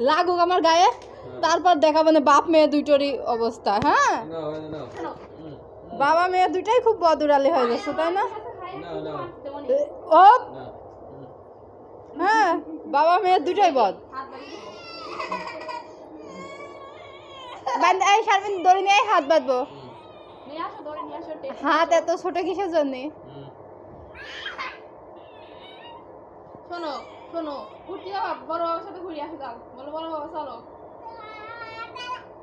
লাগুক আমার গায়ে তারপর দেখাবো না বাপ মেয়ে দুটোরই অবস্থা হ্যাঁ? না না হুম, বাবা মেয়ে দুটাই খুব বদুরালি হয়ে গেছে তাই না? না না। এ, ও হ্যাঁ বাবা মেয়ে দুটাই বদ। এই দড়ি নিয়ে হাত বাঁধবো। হুম, নিয়ে আসো দৌড়ে নিয়ে আসো টেপ হাত এত ছোট কিসের জন্য? শোনো শোনো যাবা বড় বাবার সাথে ঘুরে আসো যাও বলো বড় বাবা চলো।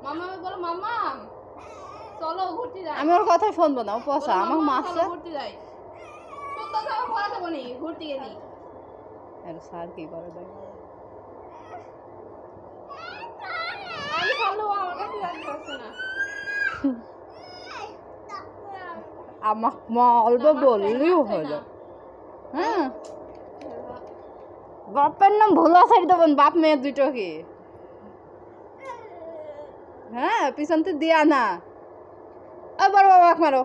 মামা বলো মামা। চলো ঘুরতে যাই। আমি ওর কথা শুনব না ও পচা আমার চলো ঘুরতে যাই। শুনতে যাব পড়া যাব নি ঘুরতে গেলি। এর স্যার কি করে দেয় আমি ভালো আমার কাছে রাখতে পারছে না। আমার মা অল্প বললেও হলো হ্যাঁ? বাপের নাম ভোলা সাইড দেবেন বাপ মেয়ে দুটো কি হ্যাঁ পিছন তো দিয়া না ও বড় বাবা মারো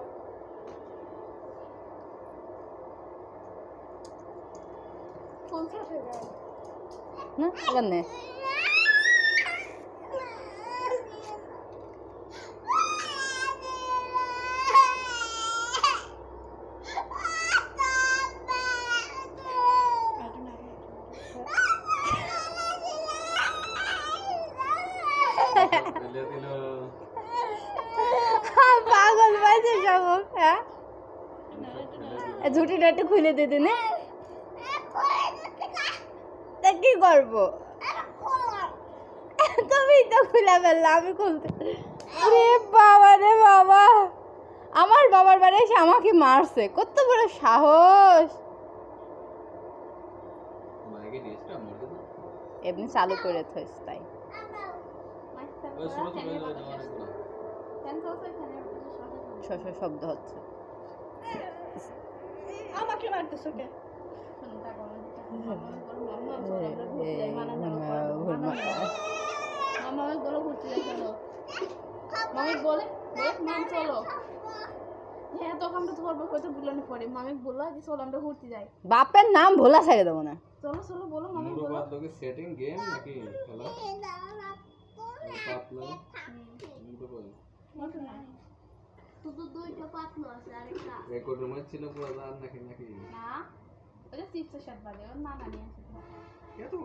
কোন সাথে যাও না পাগল পাইছে সব হ্যাঁ? ফেলে ঝুটিটা একটু খুলে দিয়ে দিনে তা কি করব? তুমি তো খুলে ফেললে আমি খুলতে রে বাবা রে বাবা। আমার বাবার বাড়ি এসে আমাকে মারছে কত বড় সাহস। এমনি চালু করে থইস তাই। শশ শব্দ হচ্ছে। আমাকে মারতেছো কে? বলো চলো ঘুরতে যাই মামি বলে মাম হ্যাঁ তখন আমরা ধরবো বুলানি পরে মামি বলল যে চলো আমরা ঘুরতে যাই। বাপের নাম ভোলা ছেড়ে দেবো না। চলো চলো বলো মামি বলো। সেটিং গেম নাকি খেলা? পাতলা মুড়ো বাদ শুধু দুইটা পাতলো আছে আরেকটা রেকর্ডের মধ্যে ছিল পুরো জান নাকি নাকি না ওটা চিপসের সাথে বাজে ওর নানা নিয়ে আসে এত